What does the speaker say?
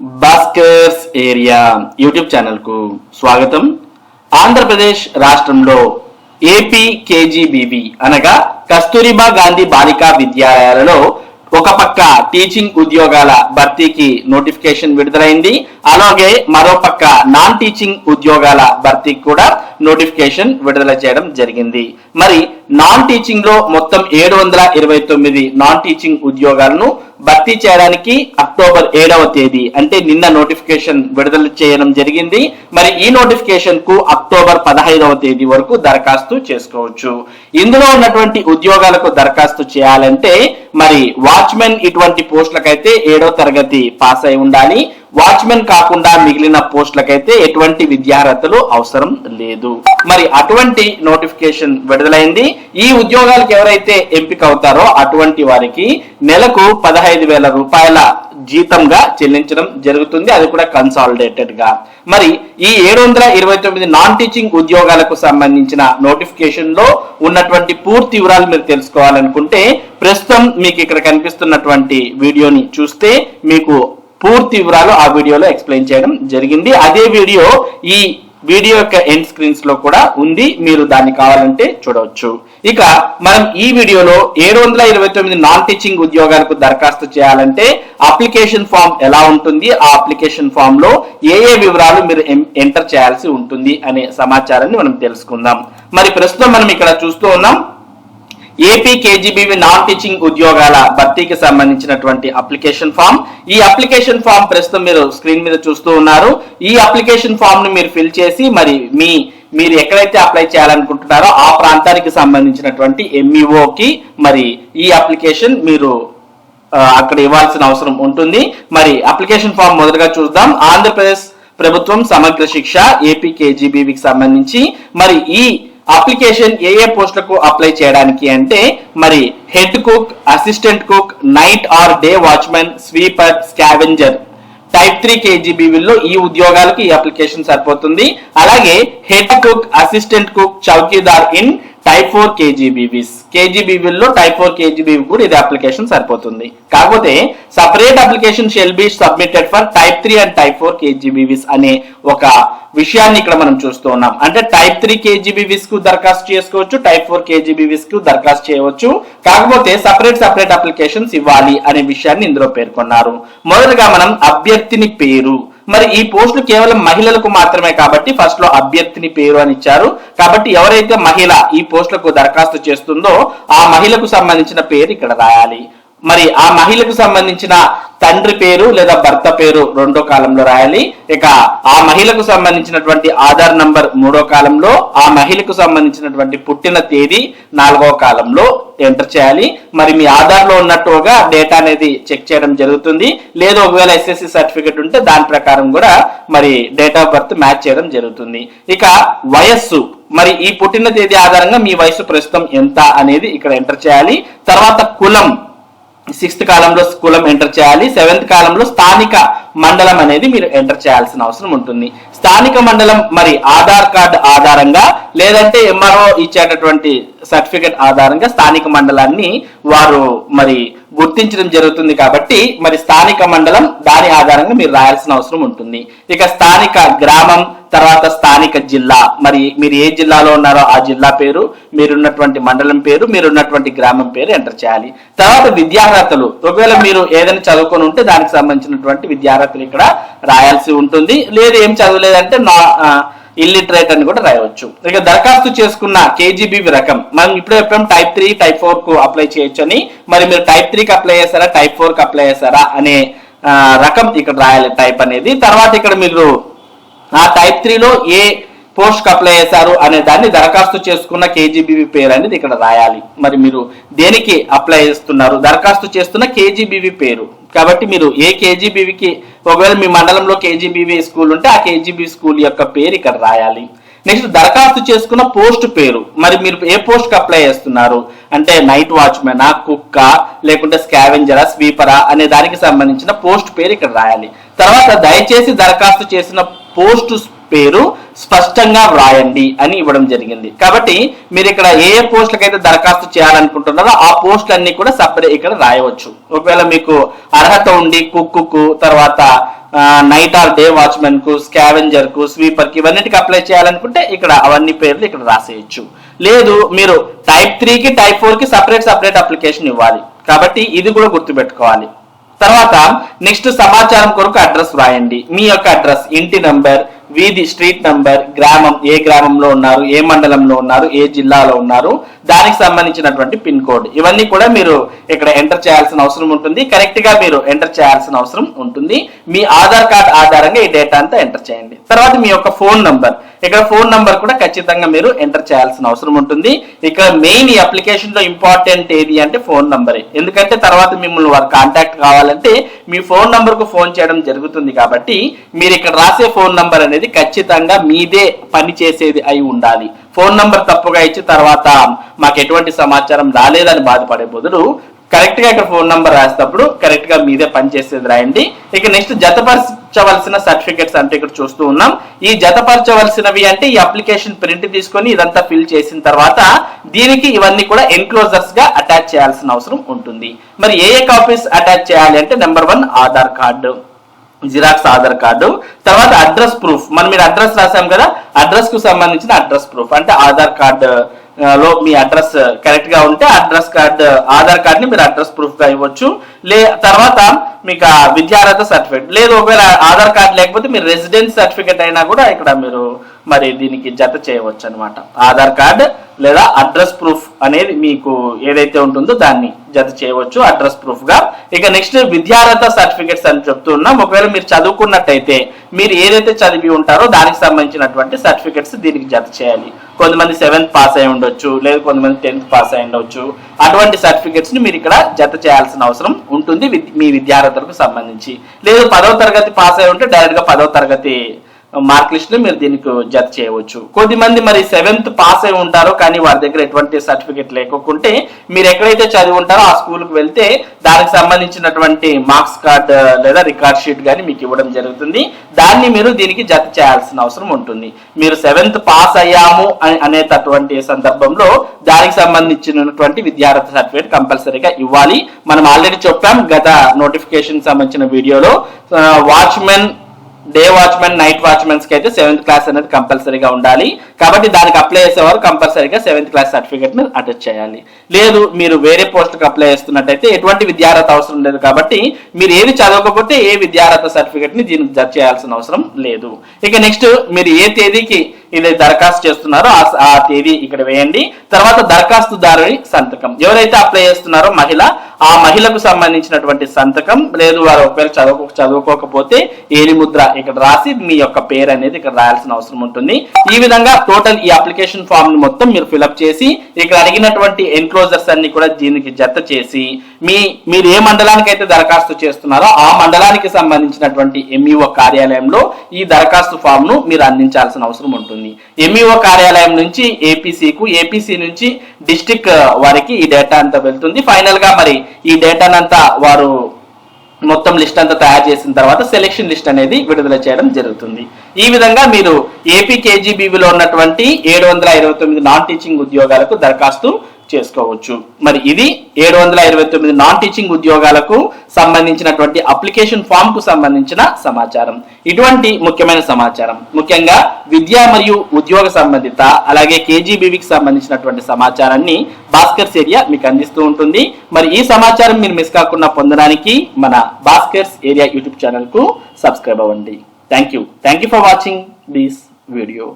Bhaskar's area YouTube ఛానల్కు స్వాగతం. ఆంధ్రప్రదేశ్ రాష్ట్రంలో ఏపీ కేజీబీబీ అనగా కస్తూరిబా గాంధీ బాలికా విద్యాలయాలలో ఒక పక్క టీచింగ్ ఉద్యోగాల భర్తీకి నోటిఫికేషన్ విడుదలైంది. అలాగే మరో పక్క నాన్ టీచింగ్ ఉద్యోగాల భర్తీకి కూడా నోటిఫికేషన్ విడుదల చేయడం జరిగింది. మరి నాన్ టీచింగ్లో మొత్తం ఏడు వందల ఇరవై తొమ్మిది నాన్ టీచింగ్ ఉద్యోగాలను భర్తీ చేయడానికి అక్టోబర్ ఏడవ తేదీ అంటే నిన్న నోటిఫికేషన్ విడుదల చేయడం జరిగింది. మరి ఈ నోటిఫికేషన్కు అక్టోబర్ పదహైదవ తేదీ వరకు దరఖాస్తు చేసుకోవచ్చు. ఇందులో ఉన్నటువంటి ఉద్యోగాలకు దరఖాస్తు చేయాలంటే మరి వాచ్మెన్ ఇటువంటి పోస్టులకైతే ఏడవ తరగతి పాస్ అయి ఉండాలి. వాచ్మెన్ కాకుండా మిగిలిన పోస్టులకైతే ఎటువంటి విద్యార్హతలు అవసరం లేదు. మరి అటువంటి నోటిఫికేషన్ విడుదలైంది. ఈ ఉద్యోగాలకు ఎవరైతే ఎంపిక అవుతారో అటువంటి వారికి నెలకు పదహైదు వేల రూపాయల జీతంగా చెల్లించడం జరుగుతుంది. అది కూడా కన్సాలిడేటెడ్గా. మరి ఈ ఏడు వందల ఇరవై తొమ్మిది నాన్ టీచింగ్ ఉద్యోగాలకు సంబంధించిన నోటిఫికేషన్లో ఉన్నటువంటి పూర్తి వివరాలు మీరు తెలుసుకోవాలనుకుంటే ప్రస్తుతం మీకు ఇక్కడ కనిపిస్తున్నటువంటి వీడియోని చూస్తే మీకు పూర్తి వివరాలు ఆ వీడియోలో ఎక్స్ప్లెయిన్ చేయడం జరిగింది. అదే వీడియో ఈ వీడియో యొక్క ఎండ్ స్క్రీన్స్లో కూడా ఉంది. మీరు దాన్ని కావాలంటే చూడవచ్చు. ఇక మనం ఈ వీడియోలో ఏడు వందల ఇరవై తొమ్మిది నాన్ టీచింగ్ ఉద్యోగాలకు దరఖాస్తు చేయాలంటే అప్లికేషన్ ఫామ్ ఎలా ఉంటుంది? ఆ అప్లికేషన్ ఫామ్లో ఏ ఏ వివరాలు మీరు ఎంటర్ చేయాల్సి ఉంటుంది అనే సమాచారాన్ని మనం తెలుసుకుందాం. మరి ప్రస్తుతం మనం ఇక్కడ చూస్తూ ఉన్నాం. ఏపీ కేజీబీవి నాన్ టీచింగ్ ఉద్యోగాల భర్తీకి సంబంధించినటువంటి అప్లికేషన్ ఫామ్. ఈ అప్లికేషన్ ఫామ్ ప్రస్తుతం మీరు స్క్రీన్ మీద చూస్తూ ఉన్నారు. ఈ అప్లికేషన్ ఫామ్ను మీరు ఫిల్ చేసి మరి మీ మీరు ఎక్కడైతే అప్లై చేయాలనుకుంటున్నారో ఆ ప్రాంతానికి సంబంధించినటువంటి ఎంఈఓ కి మరి ఈ అప్లికేషన్ మీరు అక్కడ ఇవ్వాల్సిన అవసరం ఉంటుంది. మరి అప్లికేషన్ ఫామ్ మొదటగా చూద్దాం. ఆంధ్రప్రదేశ్ ప్రభుత్వం సమగ్ర శిక్ష ఏపీ కేజీబీవికి సంబంధించి. మరి ఈ అప్లికేషన్ ఏ ఏ పోస్టులకు అప్లై చేయడానికి అంటే మరి head cook assistant cook night or day watchman sweeper scavenger. Type three కేజీబీవీల్లో ఈ ఉద్యోగాలకు ఈ అప్లికేషన్ సరిపోతుంది. అలాగే head cook assistant cook chowkidar in type four KGBVs కేజీబీవీల్లో type four KGBV కూడా ఇది అప్లికేషన్ సరిపోతుంది. కాకపోతే separate application shall be submitted for type three and type four KGBVs అనే ఒక విషయాన్ని ఇక్కడ మనం చూస్తూ ఉన్నాం. అంటే టైప్ త్రీ కేజీబీవీస్కు దరఖాస్తు చేసుకోవచ్చు టైప్ ఫోర్ కేజీబీవీస్కు దరఖాస్తు చేయవచ్చు. కాకపోతే సపరేట్ సపరేట్ అప్లికేషన్స్ ఇవ్వాలి అనే విషయాన్ని ఇందులో పేర్కొన్నారు. మొదటగా మనం అభ్యర్థిని పేరు. మరి ఈ పోస్టులు కేవలం మహిళలకు మాత్రమే కాబట్టి ఫస్ట్లో అభ్యర్థిని పేరు అని ఇచ్చారు. కాబట్టి ఎవరైతే మహిళ ఈ పోస్టులకు దరఖాస్తు చేస్తుందో ఆ మహిళకు సంబంధించిన పేరు ఇక్కడ రాయాలి. మరి ఆ మహిళకు సంబంధించిన తండ్రి పేరు లేదా భర్త పేరు రెండో కాలంలో రాయాలి. ఇక ఆ మహిళకు సంబంధించినటువంటి ఆధార్ నంబర్ మూడో కాలంలో ఆ మహిళకు సంబంధించినటువంటి పుట్టిన తేదీ నాలుగో కాలంలో ఎంటర్ చేయాలి. మరి మీ ఆధార్లో ఉన్నట్టుగా డేటా అనేది చెక్ చేయడం జరుగుతుంది. లేదా ఒకవేళ ఎస్ఎస్సి సర్టిఫికేట్ ఉంటే దాని ప్రకారం కూడా మరి డేట్ ఆఫ్ బర్త్ మ్యాచ్ చేయడం జరుగుతుంది. ఇక వయస్సు. మరి ఈ పుట్టిన తేదీ ఆధారంగా మీ వయసు ప్రస్తుతం ఎంత అనేది ఇక్కడ ఎంటర్ చేయాలి. తర్వాత కులం. సిక్స్త్ కాలంలో కులం ఎంటర్ చేయాలి సెవెంత్ కాలంలో స్థానిక మండలం అనేది మీరు ఎంటర్ చేయాల్సిన అవసరం ఉంటుంది. స్థానిక మండలం మరి ఆధార్ కార్డు ఆధారంగా లేదంటే ఎంఆర్ఓ ఇచ్చేటటువంటి సర్టిఫికెట్ ఆధారంగా స్థానిక మండలాన్ని వారు మరి గుర్తించడం జరుగుతుంది కాబట్టి మరి స్థానిక మండలం దాని ఆధారంగా మీరు రాయాల్సిన అవసరం ఉంటుంది. ఇక స్థానిక గ్రామం తర్వాత స్థానిక జిల్లా. మరి మీరు ఏ జిల్లాలో ఉన్నారో ఆ జిల్లా పేరు మీరున్నటువంటి మండలం పేరు మీరున్నటువంటి గ్రామం పేరు ఎంటర్ చేయాలి. తర్వాత విద్యార్హతలు. ఒకవేళ మీరు ఏదైనా చదువుకొని ఉంటే దానికి సంబంధించినటువంటి విద్యార్హతలు ఇక్కడ రాయాల్సి ఉంటుంది. లేదు ఏం చదవలేదంటే నా ఇల్లిటరేట్ అని కూడా రాయవచ్చు. ఇక దరఖాస్తు చేసుకున్న కేజీబీవి రకం. మనం ఇప్పుడు చెప్పాం టైప్ త్రీ టైప్ ఫోర్కు అప్లై చేయొచ్చు అని మరి మీరు టైప్ త్రీకి అప్లై చేస్తారా టైప్ ఫోర్కి అప్లై చేస్తారా అనే రకం ఇక్కడ రాయాలి టైప్ అనేది. తర్వాత ఇక్కడ మీరు ఆ టైప్ త్రీలో ఏ పోస్ట్కి అప్లై చేశారు అనే దాన్ని దరఖాస్తు చేసుకున్న కేజీబీవీ పేరు అనేది ఇక్కడ రాయాలి. మరి మీరు దేనికి అప్లై చేస్తున్నారు? దరఖాస్తు చేస్తున్న కేజీబీవీ పేరు. కాబట్టి మీరు ఏ కేజీబీవికి ఒకవేళ మీ మండలంలో కేజీబీవీ స్కూల్ ఉంటే ఆ కేజీబీ స్కూల్ యొక్క పేరు ఇక్కడ రాయాలి. నెక్స్ట్ దరఖాస్తు చేసుకున్న పోస్ట్ పేరు. మరి మీరు ఏ పోస్ట్కి అప్లై చేస్తున్నారు? అంటే నైట్ వాచ్మెనా కుక్క లేకుంటే స్కావెంజరా స్వీపరా అనే దానికి సంబంధించిన పోస్ట్ పేరు ఇక్కడ రాయాలి. తర్వాత దయచేసి దరఖాస్తు చేసిన పోస్ట్ పేరు స్పష్టంగా వ్రాయండి అని ఇవ్వడం జరిగింది. కాబట్టి మీరు ఇక్కడ ఏ ఏ పోస్టులకైతే దరఖాస్తు చేయాలనుకుంటున్నారో ఆ పోస్టులన్నీ కూడా సపరేట్ ఇక్కడ రాయవచ్చు. ఒకవేళ మీకు అర్హత ఉండి కుక్కు తర్వాత నైట్ ఆర్ డే వాచ్మెన్కు స్కావెంజర్కు స్వీపర్కి ఇవన్నిటికి అప్లై చేయాలనుకుంటే ఇక్కడ అవన్నీ పేర్లు ఇక్కడ రాసేయచ్చు. లేదు మీరు టైప్ త్రీకి టైప్ ఫోర్కి సపరేట్ సపరేట్ అప్లికేషన్ ఇవ్వాలి. కాబట్టి ఇది కూడా గుర్తుపెట్టుకోవాలి. తర్వాత నెక్స్ట్ సమాచారం కొరకు అడ్రస్ రాయండి మీ యొక్క అడ్రస్ ఇంటి నంబర్ వీధి స్ట్రీట్ నంబర్ గ్రామం ఏ గ్రామంలో ఉన్నారు ఏ మండలంలో ఉన్నారు ఏ జిల్లాలో ఉన్నారు దానికి సంబంధించినటువంటి పిన్ కోడ్. ఇవన్నీ కూడా మీరు ఇక్కడ ఎంటర్ చేయాల్సిన అవసరం ఉంటుంది. కరెక్ట్గా మీరు ఎంటర్ చేయాల్సిన అవసరం ఉంటుంది. మీ ఆధార్ కార్డ్ ఆధారంగా ఈ డేటా అంతా ఎంటర్ చేయండి. తర్వాత మీ యొక్క ఫోన్ నంబర్. ఇక్కడ ఫోన్ నంబర్ కూడా ఖచ్చితంగా మీరు ఎంటర్ చేయాల్సిన అవసరం ఉంటుంది. ఇక్కడ మెయిన్ ఈ అప్లికేషన్లో ఇంపార్టెంట్ ఏది అంటే ఫోన్ నంబరే. ఎందుకంటే తర్వాత మిమ్మల్ని వారు కాంటాక్ట్ కావాలంటే మీ ఫోన్ నంబర్కు ఫోన్ చేయడం జరుగుతుంది కాబట్టి మీరు ఇక్కడ రాసే ఫోన్ నంబర్ అనేది ఖచ్చితంగా మీదే పని చేసేది అయి ఉండాలి. ఫోన్ నంబర్ తప్పుగా ఇచ్చి తర్వాత మాకు ఎటువంటి సమాచారం రాలేదని బాధపడే బదులు కరెక్ట్గా ఇక్కడ ఫోన్ నంబర్ రాసేటప్పుడు కరెక్ట్గా మీదే పనిచేసేది రాయండి. ఇక నెక్స్ట్ జతపరచవలసిన సర్టిఫికెట్స్ అంటే ఇక్కడ చూస్తూ ఉన్నాం. ఈ జతపరచవలసినవి అంటే ఈ అప్లికేషన్ ప్రింట్ తీసుకొని ఇదంతా ఫిల్ చేసిన తర్వాత దీనికి ఇవన్నీ కూడా ఎన్క్లోజర్స్గా అటాచ్ చేయాల్సిన అవసరం ఉంటుంది. మరి ఏ ఏ కాపీస్ అటాచ్ చేయాలి అంటే number one Aadhaar card xerox Aadhaar card. తర్వాత అడ్రస్ ప్రూఫ్. మనం మీరు అడ్రస్ రాసాం కదా అడ్రస్కు సంబంధించిన అడ్రస్ ప్రూఫ్. అంటే ఆధార్ కార్డు లో మీ అడ్రస్ కరెక్ట్గా ఉంటే అడ్రస్ కార్డ్ ఆధార్ కార్డ్ని మీరు అడ్రస్ ప్రూఫ్గా ఇవ్వచ్చు. లే తర్వాత మీకు ఆ విద్యార్హత సర్టిఫికేట్. లేదు ఒకవేళ ఆధార్ కార్డ్ లేకపోతే మీరు రెసిడెన్స్ సర్టిఫికేట్ అయినా కూడా ఇక్కడ మీరు మరి దీనికి జత చేయవచ్చు అనమాట ఆధార్ కార్డ్ లేదా అడ్రస్ ప్రూఫ్ అనేది మీకు ఏదైతే ఉంటుందో దాన్ని జత చేయవచ్చు అడ్రస్ ప్రూఫ్గా. ఇక నెక్స్ట్ విద్యార్హత సర్టిఫికేట్స్ అని చెప్తున్నాం ఒకవేళ మీరు చదువుకున్నట్టయితే మీరు ఏదైతే చదివి ఉంటారో దానికి సంబంధించినటువంటి సర్టిఫికేట్స్ దీనికి జత చేయాలి. కొంతమంది సెవెంత్ పాస్ అయి ఉండొచ్చు లేదు కొంతమంది టెన్త్ పాస్ అయి ఉండొచ్చు. అటువంటి సర్టిఫికేట్స్ని మీరు ఇక్కడ జత చేయాల్సిన అవసరం ఉంటుంది మీ విద్యార్హతలకు సంబంధించి. లేదు పదవ తరగతి పాస్ అయి ఉంటే డైరెక్ట్గా పదవ తరగతి మార్క్ లిస్ట్ మీరు దీనికి జత చేయవచ్చు. కొద్దిమంది మరి సెవెంత్ పాస్ అయి ఉంటారో కానీ వారి దగ్గర ఎటువంటి సర్టిఫికేట్ లేకుంటే మీరు ఎక్కడైతే చదివి ఉంటారో ఆ స్కూల్కి వెళ్తే దానికి సంబంధించినటువంటి మార్క్స్ కార్డ్ లేదా రికార్డ్ షీట్ కానీ మీకు ఇవ్వడం జరుగుతుంది. దాన్ని మీరు దీనికి జత చేయాల్సిన అవసరం ఉంటుంది. మీరు సెవెంత్ పాస్ అయ్యాము అని అనేటటువంటి సందర్భంలో దానికి సంబంధించినటువంటి విద్యార్థి సర్టిఫికేట్ కంపల్సరీగా ఇవ్వాలి. మనం ఆల్రెడీ చెప్పాం గత నోటిఫికేషన్ సంబంధించిన వీడియోలో వాచ్మెన్ డే వాచ్మెన్ నైట్ వాచ్మెన్స్కి అయితే సెవెంత్ క్లాస్ అనేది కంపల్సరీగా ఉండాలి. కాబట్టి దానికి అప్లై చేసేవారు కంపల్సరీగా సెవెంత్ క్లాస్ సర్టిఫికేట్ని అటాచ్ చేయాలి. లేదు మీరు వేరే పోస్ట్కి అప్లై చేస్తున్నట్టయితే ఎటువంటి విద్యార్హత అవసరం లేదు కాబట్టి మీరు ఏది చదవకపోతే ఏ విద్యార్హత సర్టిఫికేట్ని దీనికి జత చేయాల్సిన అవసరం లేదు. ఇక నెక్స్ట్ మీరు ఏ తేదీకి ఇది దరఖాస్తు చేస్తున్నారో ఆ తేదీ ఇక్కడ వేయండి. తర్వాత దరఖాస్తుదారుని సంతకం. ఎవరైతే అప్లై చేస్తున్నారో మహిళ ఆ మహిళకు సంబంధించినటువంటి సంతకం. లేదు వారు ఒకవేళ చదువుకో చదువుకోకపోతే ఏలి ముద్ర ఇక్కడ రాసి మీ యొక్క పేరు అనేది ఇక్కడ రాయాల్సిన అవసరం ఉంటుంది. ఈ విధంగా టోటల్ ఈ అప్లికేషన్ ఫామ్ని మొత్తం మీరు ఫిలప్ చేసి ఇక్కడ అడిగినటువంటి ఎన్క్లోజర్స్ అన్ని కూడా దీనికి జత చేసి మీ మీరు ఏ మండలానికి అయితే దరఖాస్తు చేస్తున్నారో ఆ మండలానికి సంబంధించినటువంటి ఎంఈఓ కార్యాలయంలో ఈ దరఖాస్తు ఫామ్ను మీరు అందించాల్సిన అవసరం ఉంటుంది. ఎంఈఓ కార్యాలయం నుంచి ఏపీసీకు ఏపీసీ నుంచి డిస్టిక్ వారికి ఈ డేటా అంతా వెళ్తుంది. ఫైనల్గా మరి ఈ డేటానంతా వారు మొత్తం లిస్ట్ అంతా తయారు చేసిన తర్వాత సెలెక్షన్ లిస్ట్ అనేది విడుదల చేయడం జరుగుతుంది. ఈ విధంగా మీరు ఏపీ కేజీబీవీలో ఉన్నటువంటి ఏడు వందల ఇరవై తొమ్మిది నాన్ టీచింగ్ ఉద్యోగాలకు దరఖాస్తు చేసుకోవచ్చు. మరి ఇది ఏడు వందల ఇరవై తొమ్మిది నాన్ టీచింగ్ ఉద్యోగాలకు సంబంధించినటువంటి అప్లికేషన్ ఫామ్కు సంబంధించిన సమాచారం. ఇటువంటి ముఖ్యమైన సమాచారం. ముఖ్యంగా విద్య మరియు ఉద్యోగ సంబంధిత అలాగే కేజీబీవీకి సంబంధించినటువంటి సమాచారాన్ని భాస్కర్స్ ఏరియా మీకు అందిస్తూ ఉంటుంది. మరి ఈ సమాచారం మీరు మిస్ కాకుండా పొందడానికి మన భాస్కర్స్ ఏరియా యూట్యూబ్ ఛానల్కు సబ్స్క్రైబ్ అవ్వండి. Thank you thank you for watching this video.